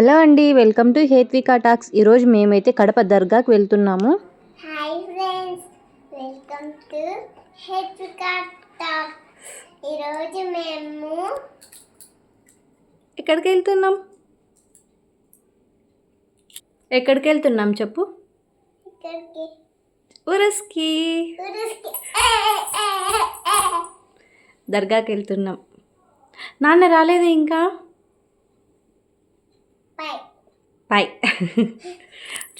Hello అండి welcome to Hethvika talks. ఈరోజు మేమైతే కడప దర్గాకి వెళ్తున్నాము. హాయ్ ఫ్రెండ్స్ వెల్కమ్ టు హెచ్కా టాక్ ఈరోజు మేము ఎక్కడికి వెళ్తున్నాం? ఎక్కడికి వెళ్తున్నాం చెప్పు? ఉరుస్కి. దర్గాకి వెళ్తున్నాం. నాన్న రాలేదు ఇంకా? పై.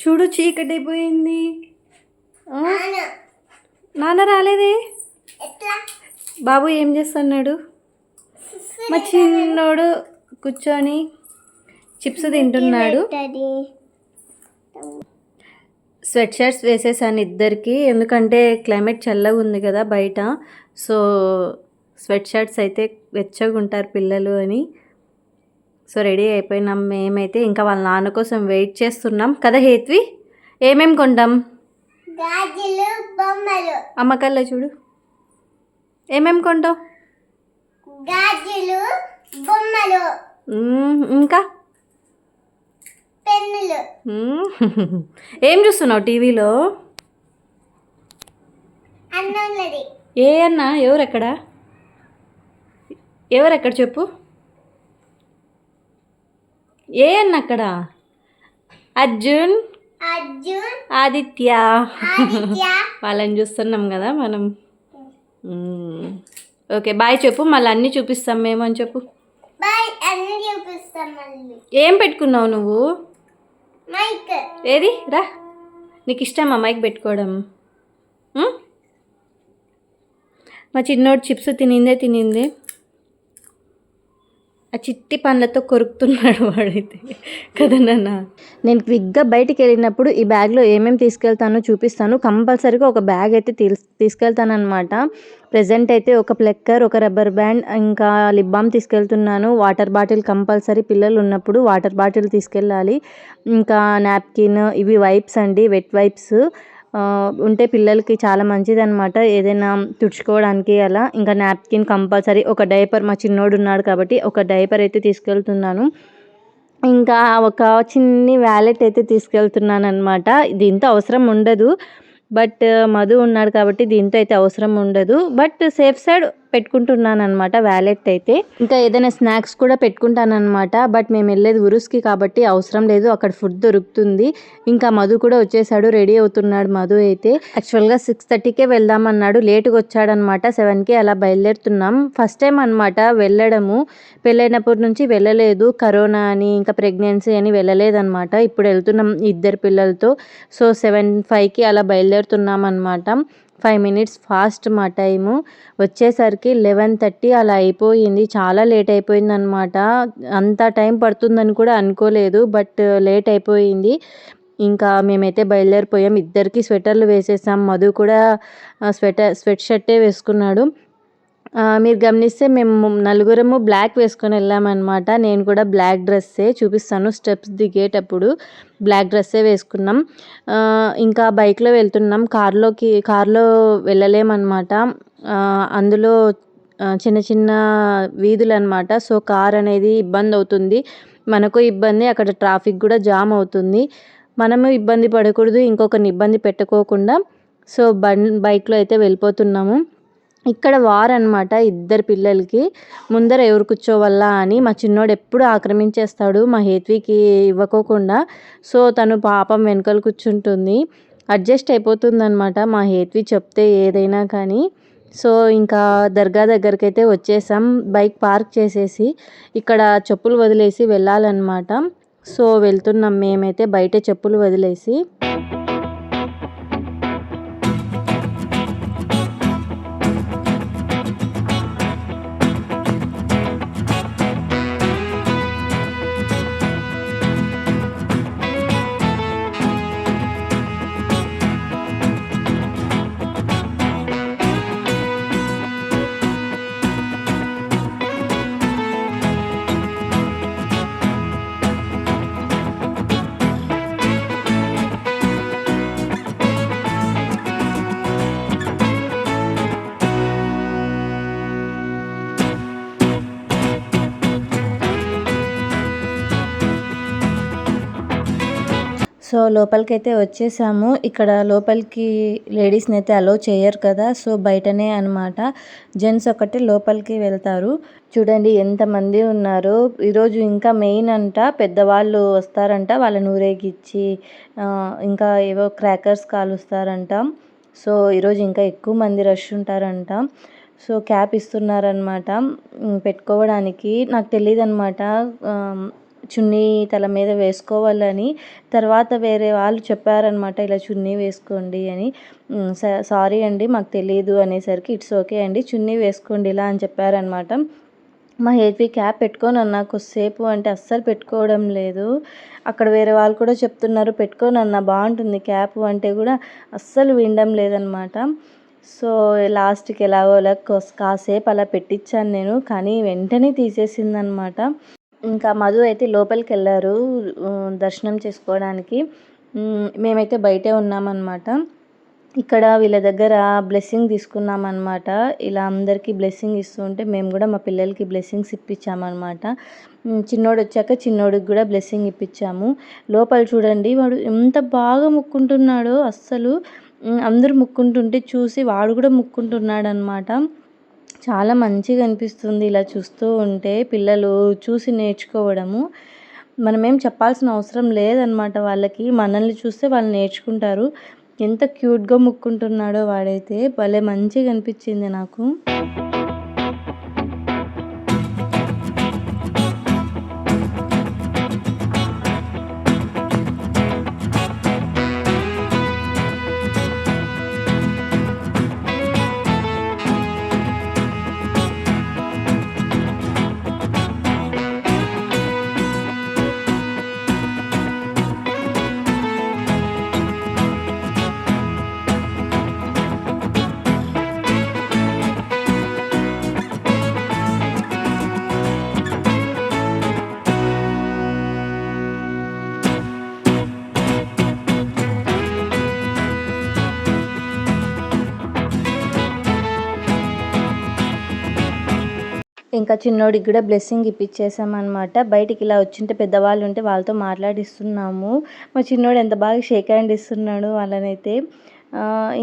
చూడు చీకటి అయిపోయింది నాన్న. రాలేదే? బాబు ఏం చేస్తున్నాడు? మా చిన్నోడు కూర్చొని చిప్స్ తింటున్నాడు. స్వెట్ షర్ట్స్ వేసేసాను ఇద్దరికి. ఎందుకంటే క్లైమేట్ చల్లగా ఉంది కదా బయట. సో స్వెట్ షర్ట్స్ అయితే వెచ్చగా ఉంటారు పిల్లలు అని. సో రెడీ అయిపోయినాం మేమైతే. ఇంకా వాళ్ళ నాన్న కోసం వెయిట్ చేస్తున్నాం. కదా హేత్వి? ఏమేం కొంటాం? బొమ్మలు. అమ్మకల్లా చూడు. ఏమేం కొంటావు? గాజులు బొమ్మలు. మ్మ్, ఇంకా? పెన్నులు. ఏం చూస్తున్నావు టీవీలో? ఏ అన్న? ఎవరెక్కడ? ఎవరెక్కడ చెప్పు. ఏ అన్న అక్కడ? అర్జున్? అర్జున్. ఆదిత్య. వాళ్ళని చూస్తున్నాం కదా మనం. ఓకే బాయ్ చెప్పు మళ్ళీ అన్నీ చూపిస్తాం మేము అని చెప్పు. ఏం పెట్టుకున్నావు నువ్వు? మైక్. ఏది? రా. నీకు ఇష్టమా మైక్ పెట్టుకోవడం? మా చిన్నోడు చిప్స్ తినిందే తినిందే. ఆ చిట్టి పండ్లతో కొరుకుతున్నాడు వాడైతే. కదా నాన్న? నేను క్విక్గా బయటికి వెళ్ళినప్పుడు ఈ బ్యాగ్లో ఏమేమి తీసుకెళ్తానో చూపిస్తాను. కంపల్సరీగా ఒక బ్యాగ్ అయితే తీస్ తీసుకెళ్తాను అనమాట ప్రజెంట్ అయితే ఒక ప్లెక్కర్ ఒక రబ్బర్ బ్యాండ్ ఇంకా లిప్ బామ్ తీసుకెళ్తున్నాను. వాటర్ బాటిల్ కంపల్సరీ పిల్లలు ఉన్నప్పుడు వాటర్ బాటిల్ తీసుకెళ్ళాలి. ఇంకా నాప్కిన్ ఇవి వైప్స్ అండి వెట్ వైప్స్. ఉంటే పిల్లలకి చాలా మంచిది అనమాట ఏదైనా తుడుచుకోవడానికి అలా. ఇంకా నాప్కిన్ కంపల్సరీ ఒక డైపర్. మా చిన్నోడు ఉన్నాడు కాబట్టి ఒక డైపర్ అయితే తీసుకెళ్తున్నాను. ఇంకా ఒక చిన్ని వ్యాలెట్ అయితే తీసుకెళ్తున్నాను అనమాట దీంతో అవసరం ఉండదు. బట్ మధు ఉన్నాడు కాబట్టి దీంతో అయితే అవసరం ఉండదు. బట్ సేఫ్ సైడ్ పెట్టుకుంటున్నాను అనమాట వ్యాలెట్ అయితే. ఇంకా ఏదైనా స్నాక్స్ కూడా పెట్టుకుంటాను అనమాట బట్ మేము వెళ్ళేది ఉరుస్కి కాబట్టి అవసరం లేదు. అక్కడ ఫుడ్ దొరుకుతుంది. ఇంకా మధు కూడా వచ్చేసాడు. రెడీ అవుతున్నాడు మధు అయితే. యాక్చువల్గా సిక్స్ థర్టీకే వెళ్దామన్నాడు. లేటుగా వచ్చాడనమాట సెవెన్కి అలా బయలుదేరుతున్నాం. ఫస్ట్ టైం అనమాట వెళ్ళడము. పెళ్ళైనప్పటి నుంచి వెళ్ళలేదు. కరోనా అని ఇంకా ప్రెగ్నెన్సీ అని వెళ్ళలేదన్నమాట. ఇప్పుడు వెళ్తున్నాం ఇద్దరు పిల్లలతో. సో సెవెన్ ఫైవ్కి అలా బయలుదేరుతున్నాం అనమాట ఫైవ్ మినిట్స్ ఫాస్ట్ మా టైము. వచ్చేసరికి లెవెన్ థర్టీ అలా అయిపోయింది. చాలా లేట్ అయిపోయింది అనమాట అంత టైం పడుతుందని కూడా అనుకోలేదు బట్ లేట్ అయిపోయింది. ఇంకా మేమైతే బయలుదేరిపోయాం. ఇద్దరికి స్వెటర్లు వేసేసాం. మధు కూడా స్వెటర్ స్వెట్ షర్టే వేసుకున్నాడు. మీరు గమనిస్తే మేము నలుగురము బ్లాక్ వేసుకొని వెళ్ళామన్నమాట. నేను కూడా బ్లాక్ డ్రెస్సే చూపిస్తాను. స్టెప్స్ దిగేటప్పుడు బ్లాక్ డ్రెస్సే వేసుకున్నాం. ఇంకా బైక్లో వెళ్తున్నాం. కార్లోకి కార్లో వెళ్ళలేమన్నమాట. అందులో చిన్న చిన్న వీధులు అనమాట సో కార్ అనేది ఇబ్బంది అవుతుంది. మనకు ఇబ్బంది అక్కడ ట్రాఫిక్ కూడా జామ్ అవుతుంది. మనము ఇబ్బంది పడకూడదు ఇంకొకరిని ఇబ్బంది పెట్టుకోకుండా. సో బండ్ బైక్లో అయితే వెళ్ళిపోతున్నాము. ఇక్కడ వార్ అనమాట ఇద్దరు పిల్లలకి. ముందర ఎవరు కూర్చోవల్ల అని మా చిన్నోడు ఎప్పుడు ఆక్రమించేస్తాడు మా హేత్వికి ఇవ్వకోకుండా. సో తను పాపం వెనకాల కూర్చుంటుంది. అడ్జస్ట్ అయిపోతుందనమాట మా హేత్వి చెప్తే ఏదైనా కానీ. సో ఇంకా దర్గా దగ్గరికి అయితే వచ్చేసాం. బైక్ పార్క్ చేసేసి ఇక్కడ చెప్పులు వదిలేసి వెళ్ళాలన్నమాట. సో వెళ్తున్నాం. మేమైతే బయట చెప్పులు వదిలేసి. సో లోపలికైతే వచ్చేసాము. ఇక్కడ లోపలికి లేడీస్ని అయితే అలో చేయరు కదా సో బయటనే అనమాట జెంట్స్ ఒకటి లోపలికి వెళ్తారు. చూడండి ఎంతమంది ఉన్నారు. ఈరోజు ఇంకా మెయిన్ అంట పెద్దవాళ్ళు వస్తారంట వాళ్ళని ఊరేగిచ్చి ఇంకా ఏవో క్రాకర్స్ కాలుస్తారంట. సో ఈరోజు ఇంకా ఎక్కువ మంది రష్ ఉంటారంట. సో క్యాప్ ఇస్తున్నారనమాట పెట్టుకోవడానికి. నాకు తెలియదు అనమాట చున్నీ తల మీద వేసుకోవాలని తర్వాత వేరే వాళ్ళు చెప్పారనమాట ఇలా చున్నీ వేసుకోండి అని. స- సారీ అండి మాకు తెలియదు అనేసరికి ఇట్స్ ఓకే అండి చున్నీ వేసుకోండి ఇలా అని చెప్పారనమాట మా హెచ్పి క్యాప్ పెట్టుకొని అన్నా కొద్దిసేపు అంటే అస్సలు పెట్టుకోవడం లేదు. అక్కడ వేరే వాళ్ళు కూడా చెప్తున్నారు పెట్టుకొని అన్న బాగుంటుంది క్యాప్ అంటే కూడా అస్సలు వినడం లేదనమాట సో లాస్ట్కి ఎలాగో అలా కాసేపు అలా పెట్టించాను నేను కానీ వెంటనే తీసేసిందనమాట ఇంకా మధు అయితే లోపలికి వెళ్ళారు దర్శనం చేసుకోవడానికి. మేమైతే బయటే ఉన్నామన్నమాట. ఇక్కడ వీళ్ళ దగ్గర బ్లెస్సింగ్ తీసుకున్నామన్నమాట. ఇలా అందరికీ బ్లెస్సింగ్ ఇస్తుంటే మేము కూడా మా పిల్లలకి బ్లెస్సింగ్స్ ఇప్పించామన్నమాట. చిన్నోడు వచ్చాక చిన్నోడికి కూడా బ్లెస్సింగ్ ఇప్పించాము. లోపల చూడండి వాడు ఎంత బాగా ముక్కుంటున్నాడో అస్సలు. అందరూ ముక్కుంటుంటే చూసి వాడు కూడా ముక్కుంటున్నాడు అనమాట చాలా మంచిగా అనిపిస్తుంది ఇలా చూస్తూ ఉంటే పిల్లలు చూసి నేర్చుకోవడము. మనమేం చెప్పాల్సిన అవసరం లేదనమాట వాళ్ళకి. మనల్ని చూస్తే వాళ్ళు నేర్చుకుంటారు. ఎంత క్యూట్గా ముక్కుంటున్నాడో వాడైతే భలే మంచిగా అనిపించింది నాకు. ఇంకా చిన్నోడికి కూడా బ్లెస్సింగ్ ఇప్పించేసామన్నమాట బయటికి ఇలా వచ్చింటే పెద్దవాళ్ళు ఉంటే వాళ్ళతో మాట్లాడిస్తున్నాము. మా చిన్నోడు ఎంత బాగా షేక్ హ్యాండ్ ఇస్తున్నాడు వాళ్ళనైతే.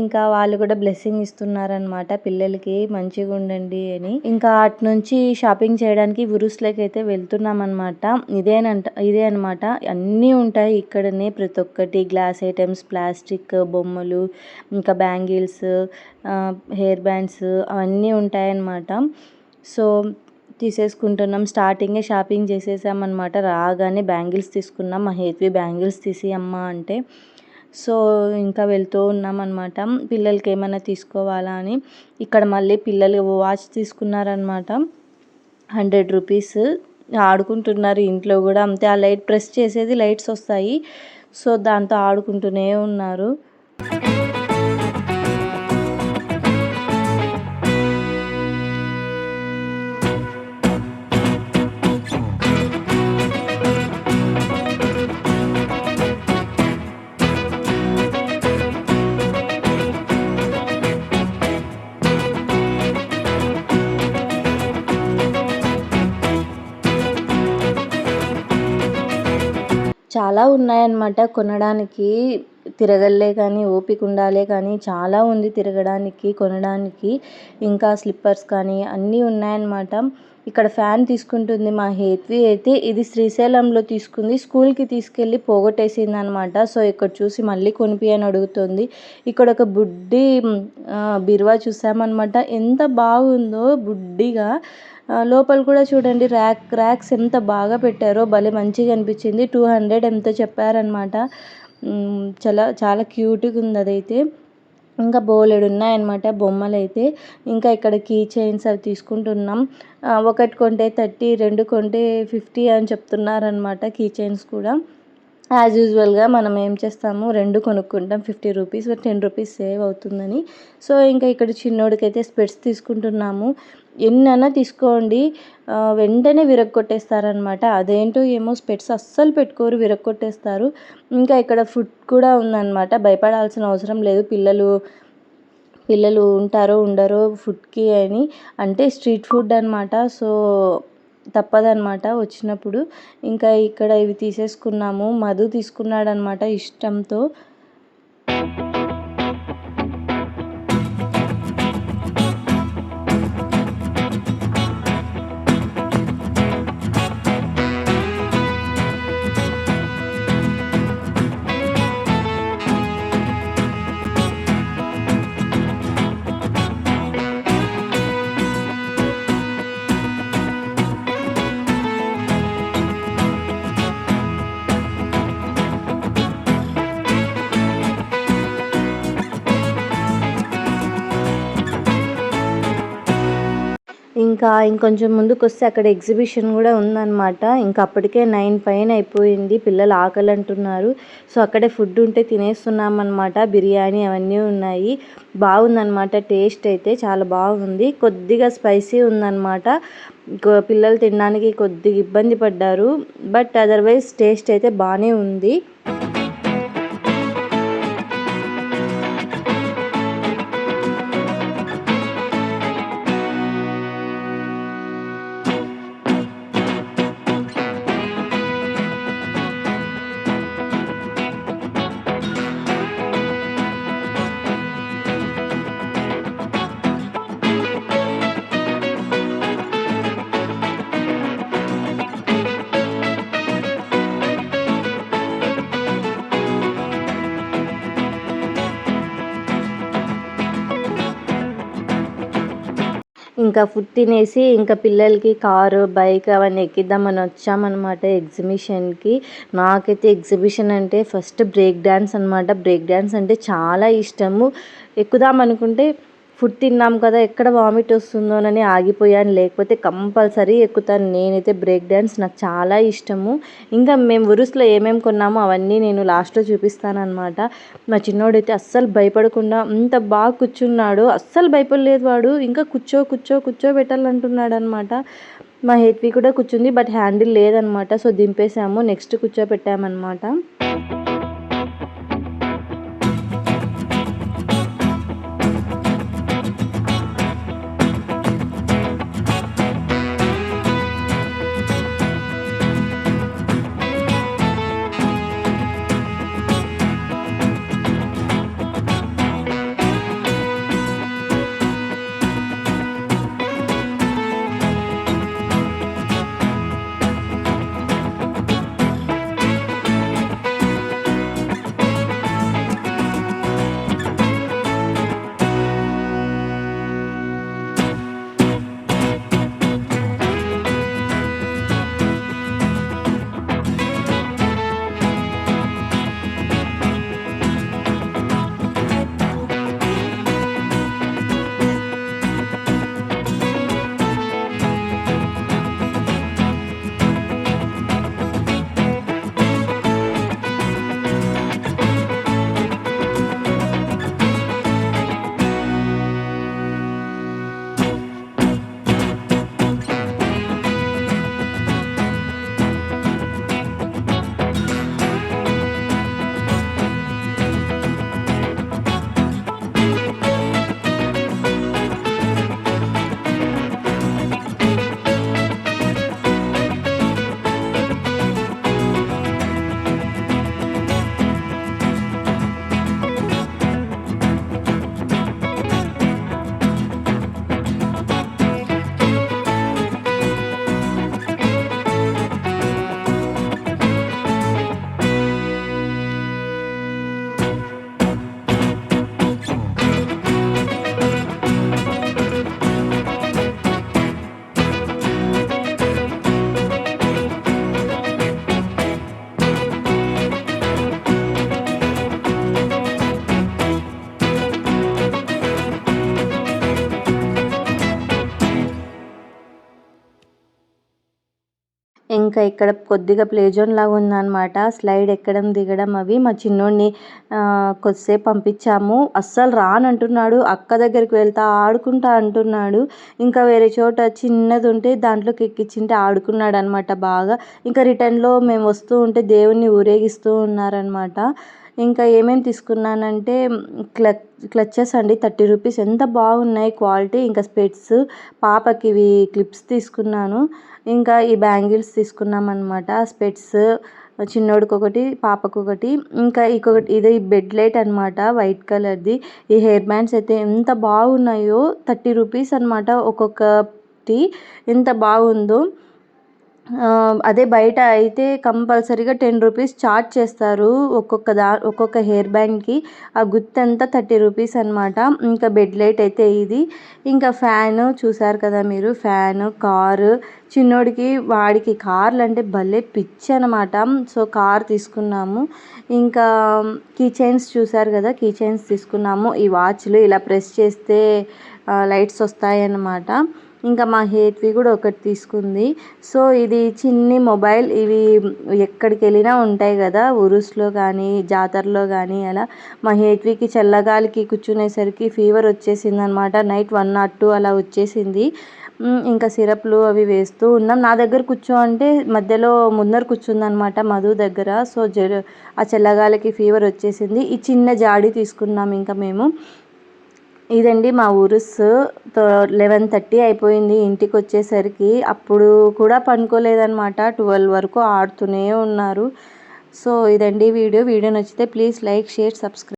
ఇంకా వాళ్ళు కూడా బ్లెస్సింగ్ ఇస్తున్నారనమాట పిల్లలకి మంచిగా ఉండండి అని. ఇంకా అటు నుంచి షాపింగ్ చేయడానికి ఉరుస్లోకి అయితే వెళ్తున్నాం అనమాట ఇదేనంట ఇదే అనమాట అన్నీ ఉంటాయి ఇక్కడనే ప్రతి ఒక్కటి. గ్లాస్ ఐటమ్స్ ప్లాస్టిక్ బొమ్మలు ఇంకా బ్యాంగిల్స్ హెయిర్ బ్యాండ్స్ అవన్నీ ఉంటాయన్నమాట. సో తీసేసుకుంటున్నాం. స్టార్టింగే షాపింగ్ చేసేసామన్నమాట. రాగానే బ్యాంగిల్స్ తీసుకున్నాం. మా హేత్వి బ్యాంగిల్స్ తీసి అమ్మ అంటే. సో ఇంకా వెళ్తూ ఉన్నాం అనమాట పిల్లలకి ఏమైనా తీసుకోవాలా అని. ఇక్కడ మళ్ళీ పిల్లలు వాచ్ తీసుకున్నారనమాట హండ్రెడ్ రూపీస్. ఆడుకుంటున్నారు ఇంట్లో కూడా. అంతే ఆ లైట్ ప్రెస్ చేసేది లైట్స్ వస్తాయి. సో దాంతో ఆడుకుంటూనే ఉన్నారు. చాలా ఉన్నాయన్నమాట. కొనడానికి తిరగలే కానీ ఓపిక ఉండాలే కానీ చాలా ఉంది తిరగడానికి కొనడానికి. ఇంకా స్లిప్పర్స్ కానీ అన్నీ ఉన్నాయన్నమాట. ఇక్కడ ఫ్యాన్ తీసుకుంటుంది మా హేత్వి. అయితే ఇది శ్రీశైలంలో తీసుకుంది. స్కూల్కి తీసుకెళ్ళి పోగొట్టేసింది అనమాట సో ఇక్కడ చూసి మళ్ళీ కొనిపి అని అడుగుతుంది. ఇక్కడ ఒక బుడ్డి బిర్వా చూసామన్నమాట. ఎంత బాగుందో బుడ్డిగా. లోపల కూడా చూడండి ర్యాక్ ర్యాక్స్ ఎంత బాగా పెట్టారో భలే మంచిగా అనిపించింది. టూ హండ్రెడ్ ఎంతో చెప్పారనమాట చాలా చాలా క్యూట్గా ఉంది అదైతే. ఇంకా బోలెడు ఉన్నాయన్నమాట బొమ్మలు అయితే ఇంకా ఇక్కడ కీ చైన్స్ అవి తీసుకుంటున్నాం. ఒకటి కొంటే థర్టీ రెండు కొంటే ఫిఫ్టీ అని చెప్తున్నారనమాట కీ చైన్స్ కూడా. యాజ్ యూజువల్గా మనం ఏం చేస్తాము? రెండు కొనుక్కుంటాం. Fifty rupees ten rupees save అవుతుందని. సో ఇంకా ఇక్కడ చిన్నోడికైతే స్పెట్స్ తీసుకుంటున్నాము. ఎన్నైనా తీసుకోండి. వెంటనే విరగొట్టేస్తారనమాట అదేంటో ఏమో స్పెట్స్ అస్సలు పెట్టుకోరు విరగొట్టేస్తారు ఇంకా ఇక్కడ ఫుడ్ కూడా ఉందన్నమాట. భయపడాల్సిన అవసరం లేదు. పిల్లలు పిల్లలు ఉంటారో ఉండరో ఫుడ్కి అని. అంటే స్ట్రీట్ ఫుడ్ అనమాట సో తప్పదనమాట వచ్చినప్పుడు ఇంకా ఇక్కడ ఇవి తీసేసుకున్నాము. మధు తీసుకున్నాడనమాట ఇష్టంతో. ఇంకా ఇంకొంచెం ముందుకు వస్తే అక్కడ ఎగ్జిబిషన్ కూడా ఉందన్నమాట. ఇంకా అప్పటికే నైన్ పైన అయిపోయింది. పిల్లలు ఆకలి అంటున్నారు సో అక్కడే ఫుడ్ ఉంటే తినేస్తున్నామన్నమాట. బిర్యానీ అవన్నీ ఉన్నాయి. బాగుందన్నమాట. టేస్ట్ అయితే చాలా బాగుంది. కొద్దిగా స్పైసీ ఉందన్నమాట. పిల్లలు తినడానికి కొద్దిగా ఇబ్బంది పడ్డారు. బట్ అదర్వైజ్ టేస్ట్ అయితే బాగానే ఉంది. ఇంకా ఫుడ్ తినేసి ఇంకా పిల్లలకి కారు బైక్ అవన్నీ ఎక్కిద్దామని వచ్చామన్నమాట ఎగ్జిబిషన్కి. నాకైతే ఎగ్జిబిషన్ అంటే ఫస్ట్ బ్రేక్ డ్యాన్స్ అనమాట బ్రేక్ డ్యాన్స్ అంటే చాలా ఇష్టము. ఎక్కుదాం అనుకుంటే ఫుడ్ తిన్నాం కదా ఎక్కడ వామిట్ వస్తుందోనని ఆగిపోయాను. లేకపోతే కంపల్సరీ ఎక్కుతాను. నేనైతే బ్రేక్ డ్యాన్స్ నాకు చాలా ఇష్టము. ఇంకా మేము ఉరుసులో ఏమేమి కొన్నామో అవన్నీ నేను లాస్ట్లో చూపిస్తానమాట మా చిన్నోడైతే అస్సలు భయపడకుండా అంత బాగా కూర్చున్నాడు. అస్సలు భయపడలేదు వాడు. ఇంకా కూర్చో కూర్చో కూర్చోబెట్టాలంటున్నాడు అనమాట మా హెచ్పి కూడా కూర్చుంది బట్ హ్యాండిల్ లేదనమాట సో దింపేసాము నెక్స్ట్ కూర్చోబెట్టామన్నమాట ఇంకా ఇక్కడ కొద్దిగా ప్లే జోన్ లాగా ఉందన్నమాట. స్లైడ్ ఎక్కడం దిగడం అవి మా చిన్నోడిని కొద్దిసేపు పంపించాము. అస్సలు రానంటున్నాడు. అక్క దగ్గరికి వెళ్తా ఆడుకుంటా అంటున్నాడు. ఇంకా వేరే చోట చిన్నది ఉంటే దాంట్లోకి ఎక్కించింటే ఆడుకున్నాడు అనమాట బాగా. ఇంకా రిటర్న్లో మేము వస్తూ ఉంటే దేవుణ్ణి ఊరేగిస్తూ ఉన్నారనమాట ఇంకా ఏమేమి తీసుకున్నానంటే క్లచ్ క్లచెస్ అండి థర్టీ రూపీస్. ఎంత బాగున్నాయి క్వాలిటీ. ఇంకా స్పెట్స్ పాపకి ఇవి క్లిప్స్ తీసుకున్నాను. ఇంకా ఈ బ్యాంగిల్స్ తీసుకున్నాం అనమాట స్పెట్స్ చిన్నోడికి ఒకటి పాపకు ఒకటి ఇంకా ఇంకొకటి ఇది బెడ్ లైట్ అనమాట వైట్ కలర్ది. ఈ హెయిర్ బ్యాండ్స్ అయితే ఎంత బాగున్నాయో థర్టీ రూపీస్ అనమాట ఒక్కొక్కటి. ఎంత బాగుందో. అదే బయట అయితే కంపల్సరీగా టెన్ రూపీస్ చార్జ్ చేస్తారు ఒక్కొక్క దా ఒక్కొక్క హెయిర్ బ్యాండ్కి. ఆ గుత్తంతా థర్టీ రూపీస్ అనమాట ఇంకా బెడ్ లైట్ అయితే ఇది. ఇంకా ఫ్యాను చూసారు కదా మీరు ఫ్యాన్ కారు. చిన్నోడికి వాడికి కార్లు అంటే భలే పిచ్చి అనమాట సో కార్ తీసుకున్నాము. ఇంకా కీ చైన్స్ చూసారు కదా కీ చైన్స్ తీసుకున్నాము. ఈ వాచ్లు ఇలా ప్రెస్ చేస్తే లైట్స్ వస్తాయి అన్నమాట ఇంకా మా హేత్వి కూడా ఒకటి తీసుకుంది. సో ఇది చిన్ని మొబైల్. ఇవి ఎక్కడికి వెళ్ళినా ఉంటాయి కదా ఉరుస్లో కానీ జాతరలో కానీ అలా. మా హేత్వికి చల్లగాలికి కూర్చునేసరికి ఫీవర్ వచ్చేసింది అనమాట నైట్ వన్ నాట్ టూ అలా వచ్చేసింది. ఇంకా సిరప్లు అవి వేస్తూ ఉన్నాం. నా దగ్గర కూర్చో అంటే మధ్యలో ముందర కూర్చుందనమాట మధు దగ్గర. సో జ ఆ చల్లగాలికి ఫీవర్ వచ్చేసింది. ఈ చిన్న జాడి తీసుకున్నాం ఇంకా మేము. ఇదండి మా ఉరుస్ లెవెన్ థర్టీ అయిపోయింది ఇంటికి వచ్చేసరికి. అప్పుడు కూడా పనుకోలేదనమాట ట్వెల్వ్ వరకు ఆడుతూనే ఉన్నారు. సో ఇదండి వీడియో. వీడియో నచ్చితే ప్లీజ్ లైక్ షేర్ సబ్స్క్రైబ్.